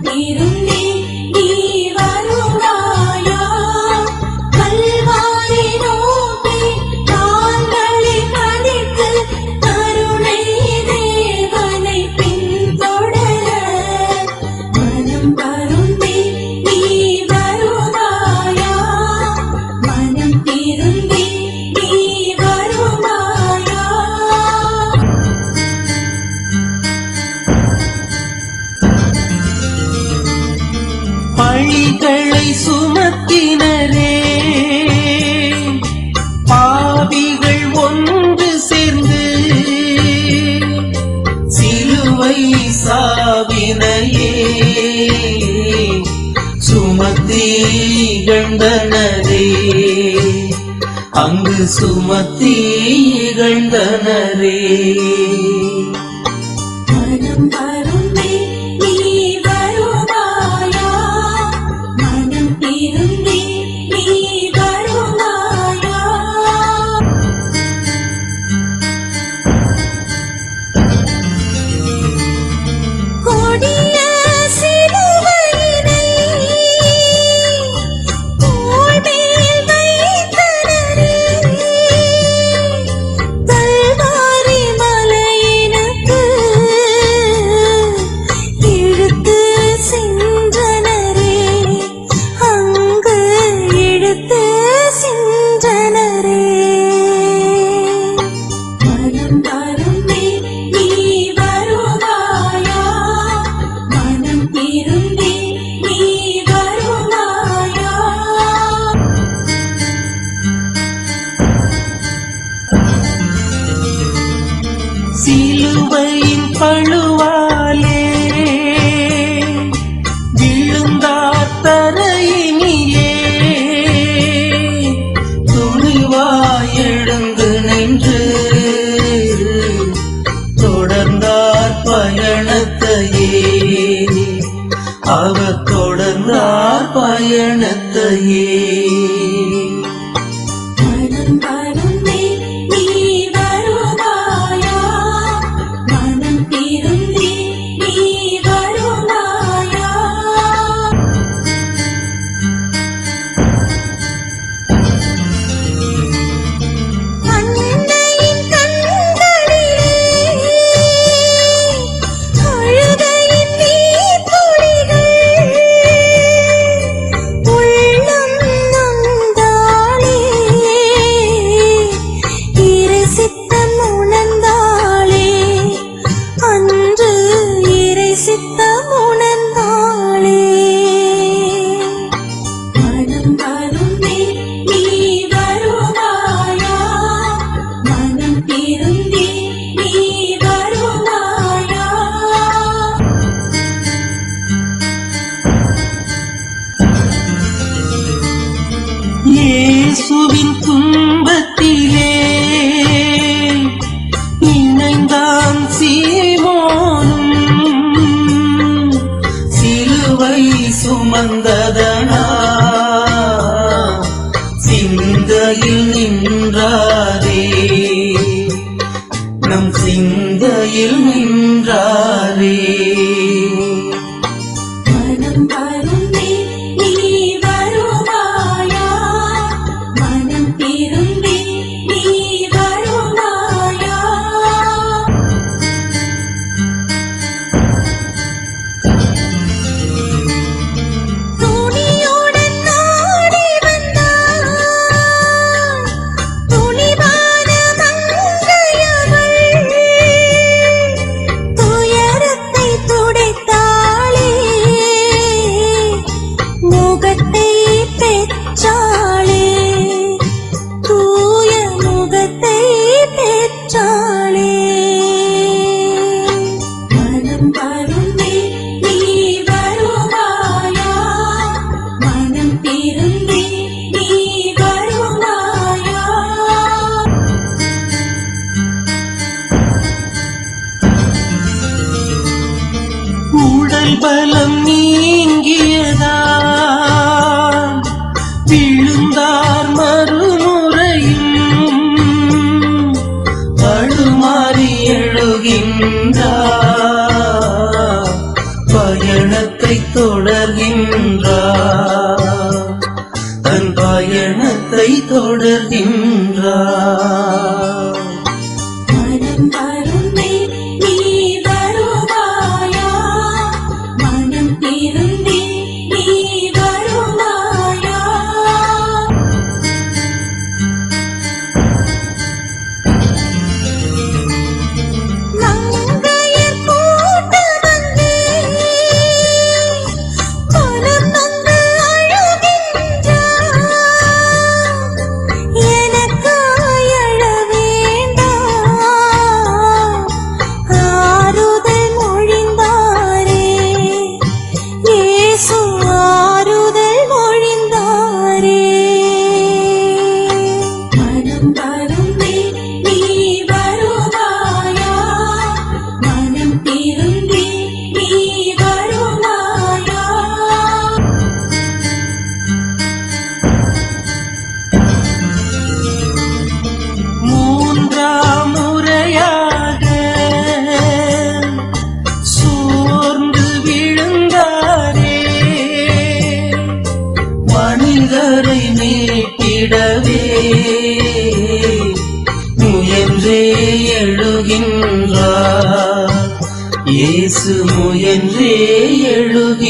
திரு பாவினையே சுமத்தி இகழ்ந்தனரே. அங்கு சுமத்தி இகழ்ந்தனரே. சுமந்ததனா சிந்தையில் நின்றாரே நம் சிந்தையில் நின்றாரே மனம் வருந்தே കൊടുത്തിന്റ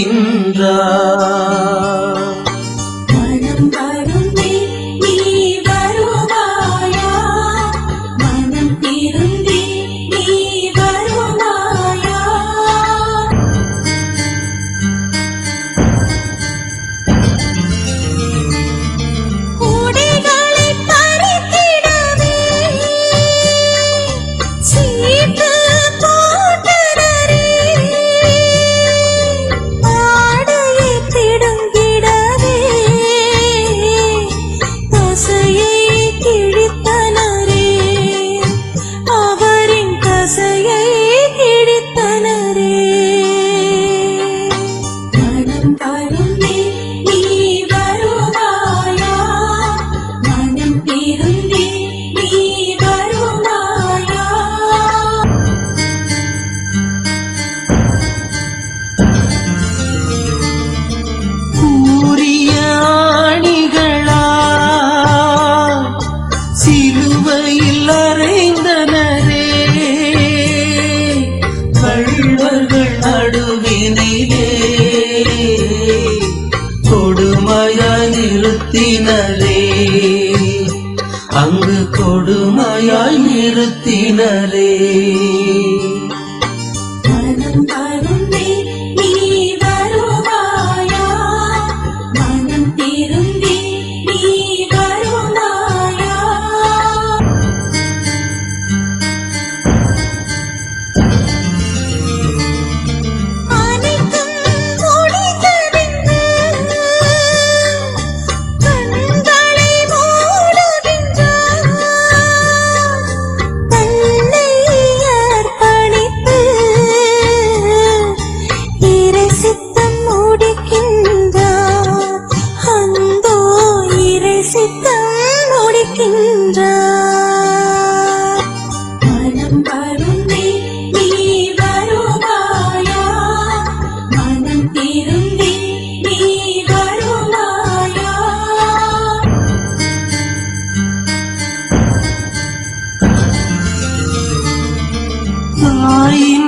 நின்றார். கொடுமையாய் நிறுத்தினரே. துடித்தான் ஒடிக்கின்றார் மனம் வரும் நீ வருவாயா மனம் திருந்தி நீ வருவாயா தாயின்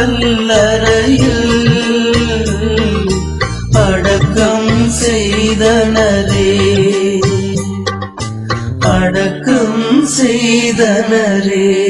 கல்லறையில் அடக்கம் செய்தனரே. அடக்கம் செய்தனரே.